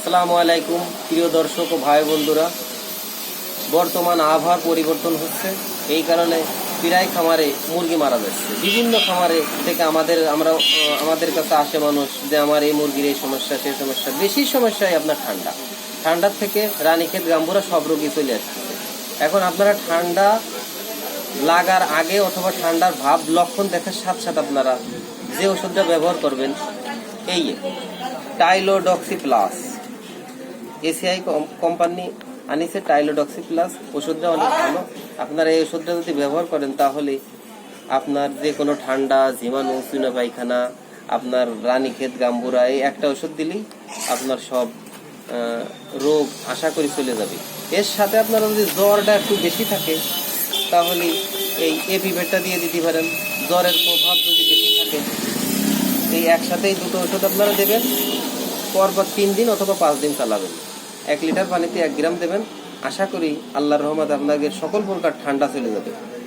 আসসালামু আলাইকুম, প্রিয় দর্শক ও ভাই বন্ধুরা। বর্তমান আবহাওয়ার পরিবর্তন হচ্ছে, এই কারণে প্রায় খামারে মুরগি মারা যাচ্ছে। বিভিন্ন খামারে থেকে আমাদের, আমরা আমাদের কাছে আসে মানুষ যে আমার এই মুরগির এই সমস্যা, সেই সমস্যা, বেশি সমস্যাই আপনার ঠান্ডা। ঠান্ডার থেকে রানীক্ষেত, গাম্বুরা সব রোগী চলে আসছে এখন আপনারা ঠান্ডা লাগার আগে অথবা ঠান্ডার ভাব লক্ষণ দেখার সাথে সাথে আপনারা যে ওষুধটা ব্যবহার করবেন, এই টাইলোডক্সি প্লাস এসিআই কোম্পানি আনিছে টাইলোডক্সি প্লাস। ওষুধটা অনেক ভালো। আপনারা এই ওষুধটা যদি ব্যবহার করেন, তাহলে আপনার যে কোনো ঠান্ডা ঝিমানো চুনা পায়খানা আপনার রানীক্ষেত, গাম্বুরা, এই একটা ওষুধ দিলেই আপনার সব রোগ আশা করি চলে যাবে। এর সাথে আপনার যদি জ্বরটা একটু বেশি থাকে, তাহলে এই এপিভেটটা দিয়ে দিতে পারেন। জ্বরের প্রভাব যদি বেশি থাকে, এই একসাথেই দুটো ওষুধ আপনারা দেবেন। পরপর তিন দিন অথবা পাঁচ দিন চালাবেন। এক লিটার পানিতে এক গ্রাম দেবেন। আশা করি আল্লাহর রহমত আপনাদের সকল প্রকার ঠান্ডা চলে যাবে।